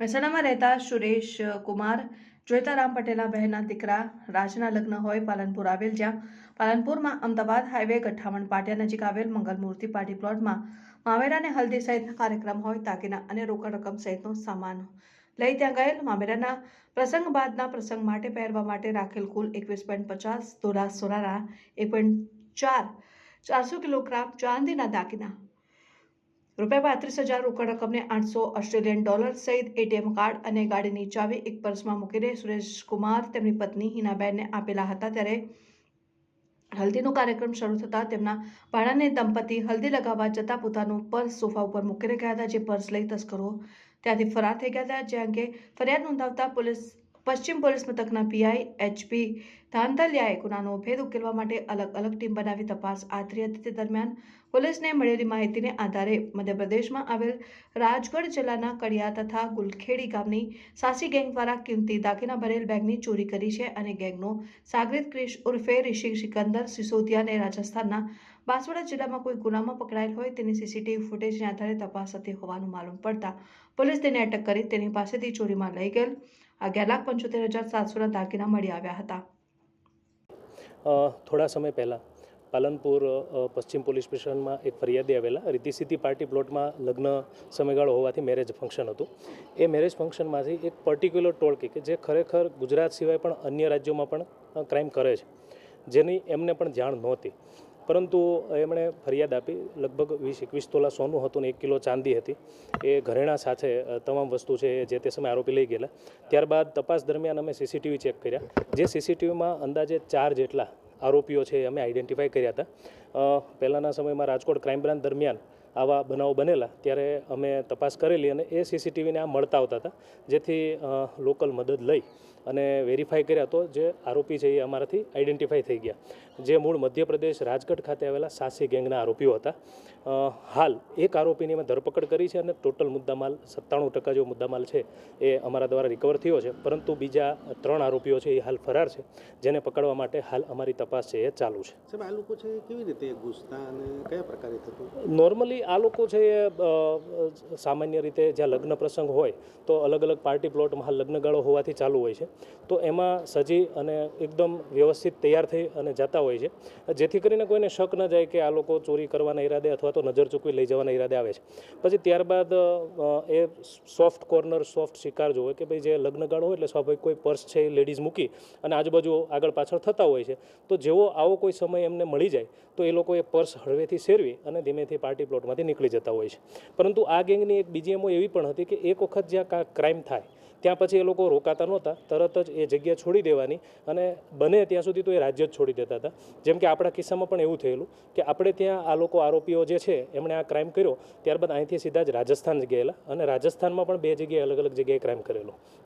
મહેસાણામાં રહેતા સુરેશ, કુમાર, જોઈતારામ પટેલના બહેનના દીકરા, રાજના લગ્ન હોય પાલનપુર આવેલ જ્યાં પાલનપુરમાં અમદાવાદ હાઈવે ગઠ્ઠાવણ પાટિયા નજીક આવેલ મંગલમૂર્તિ પાર્ટી પ્લોટમાં મામેરા અને હલ્દી સહિતના કાર્યક્રમ હોય તાકીના અને રોકડ રકમ સહિતનો સામાન લઈ ત્યાં ગયેલ. મામેરાના પ્રસંગ બાદના પ્રસંગ માટે પહેરવા માટે રાખેલ કુલ એકવીસ પોઈન્ટ પચાસ તોલા સોનાના એક પોઈન્ટ ચાર ચારસો કિલોગ્રામ ચાંદીના દાગીના રૂપિયા પાંત્રીસ હજાર રોકડ રકમને આઠસો ઓસ્ટ્રેલિયન ડોલર સહિત એટીએમ કાર્ડ અને ગાડીની ચાવી એક પર્સમાં મૂકીને સુરેશકુમાર તેમની પત્ની હિનાબેનને આપેલા હતા ત્યારે હલ્દીનો કાર્યક્રમ શરૂ થતાં તેમના ભાડાને દંપતી હલ્દી લગાવવા જતાં પોતાનું પર્સ સોફા ઉપર મૂકીને ગયા હતા, જે પર્સ લઈ તસ્કરો ત્યાંથી ફરાર થઈ ગયા હતા, જે અંગે ફરિયાદ નોંધાવતા પોલીસ પશ્ચિમ પોલીસ મથકના પીઆઈ એચપી ધાંધલિયાએ ગુનાનો ભેદ ઉકેલવા માટે અલગ અલગ ટીમ બનાવી તપાસ આદરી હતી તે દરમિયાન પોલીસને મળેલી માહિતીને આધારે મધ્યપ્રદેશમાં આવેલ રાજગઢ જિલ્લાના કડિયા તથા ગુલખેડી ગામની સાસી ગેંગ દ્વારા કિંમતી દાગીના ભરેલ બેગની ચોરી કરી છે અને ગેંગનો સાગરિત ક્રિશ ઉર્ફે ઋષિ સિકંદર સિસોદિયા અને રાજસ્થાનના બાંસવાડા જિલ્લામાં કોઈ ગુનામાં પકડાયેલ હોય તેની સીસીટીવી ફૂટેજને આધારે તપાસ થતી હોવાનું માલુમ પડતા પોલીસ તેને અટક કરી તેની પાસેથી ચોરીમાં લઈ ગયેલ અગિયાર લાખ પંચોતેર હજાર સાતસોના દાગીના મળી આવ્યા હતા થોડા સમય પહેલાં પાલનપુર પશ્ચિમ પોલીસ સ્ટેશનમાં એક ફરિયાદી આવેલા રીતિસિદ્ધિ પાર્ટી પ્લોટમાં લગ્ન સમયગાળો હોવાથી મેરેજ ફંક્શન હતું એ મેરેજ ફંક્શનમાંથી એક પર્ટિક્યુલર ટોળકી કે જે ખરેખર ગુજરાત સિવાય પણ અન્ય રાજ્યોમાં પણ ક્રાઇમ કરે છે. જેની એમને પણ જાણ નહોતી. પરંતુ એમણે ફરિયાદ આપી. લગભગ વીસ એકવીસ તોલા સોનું હતું ને એક કિલો ચાંદી હતી. એ ઘરેણા સાથે તમામ વસ્તુ છે જે તે સમયે આરોપી લઈ ગયેલા. ત્યારબાદ તપાસ દરમિયાન અમે સીસીટીવી ચેક કર્યા. જે સીસીટીવીમાં અંદાજે ચાર જેટલા આરોપીઓ છે અમે આઈડેન્ટિફાઈ કર્યા હતા. પહેલાંના સમયમાં રાજકોટ ક્રાઇમ બ્રાન્ચ દરમિયાન આવા બનાવો બનેલા ત્યારે અમે તપાસ કરેલી અને એ સીસીટીવીને આ મળતા આવતા હતા જેથી લોકલ મદદ લઈ અને વેરીફાઈ કર્યા તો જે આરોપી છે એ અમારાથી આઈડેન્ટિફાઈ થઈ ગયા. જે મૂળ મધ્યપ્રદેશ રાજકોટ ખાતે આવેલા સાસી ગેંગના આરોપીઓ હતા. હાલ એક આરોપીની અમે ધરપકડ કરી છે અને ટોટલ મુદ્દામાલ સત્તાણું ટકા જેવો મુદ્દામાલ છે એ અમારા દ્વારા રિકવર થયો છે. પરંતુ બીજા ત્રણ આરોપીઓ છે એ હાલ ફરાર છે જેને પકડવા માટે હાલ અમારી તપાસ છે એ ચાલુ છે. સાહેબ આ લોકો છે કેવી રીતે ઘૂસતા અને કયા પ્રકારે થતું? નોર્મલી આ લોકો છે એ સામાન્ય રીતે જ્યાં લગ્ન પ્રસંગ હોય તો અલગ અલગ પાર્ટી પ્લોટમાં લગ્નગાળો હોવાથી ચાલુ હોય છે. તો એમાં સજી અને એકદમ વ્યવસ્થિત તૈયાર થઈ અને જતા હોય છે. જેથી કરીને કોઈને શક ન જાય કે આ લોકો ચોરી કરવાના ઈરાદે અથવા તો નજર ચૂકવી લઈ જવાના ઈરાદે આવે છે. પછી ત્યારબાદ એ સોફ્ટ કોર્નર, સોફ્ટ શિકાર જોવે કે ભાઈ જે લગ્નગાળો હોય એટલે સ્વાભાવિક કોઈ પર્સ છે એ લેડીઝ મૂકી અને આજુબાજુ આગળ પાછળ થતા હોય છે. તો જેવો આવો કોઈ સમય એમને મળી જાય તો એ લોકો એ પર્સ હળવેથી શેરવી અને ધીમેથી પાર્ટી પ્લોટમાંથી નીકળી જતા હોય છે. પરંતુ આ ગેંગની એક બીજી એમો એવી પણ હતી કે એક વખત જ્યાં ક્રાઇમ થાય, ત્યાં પછી એ લોકો રોકાતા નહોતા, તરત જ એ જગ્યા છોડી દેવાની અને બને ત્યાં સુધી તો એ રાજ્ય જ છોડી દેતા હતા. જેમ કે આપણા કિસ્સામાં પણ એવું થયેલું કે આપણે ત્યાં આ લોકો આરોપીઓ જે છે, એમણે આ ક્રાઇમ કર્યો, ત્યારબાદ અહીંથી સીધા જ રાજસ્થાન ગયેલા અને રાજસ્થાનમાં પણ બે જગ્યાએ અલગ અલગ જગ્યાએ ક્રાઇમ કરેલો.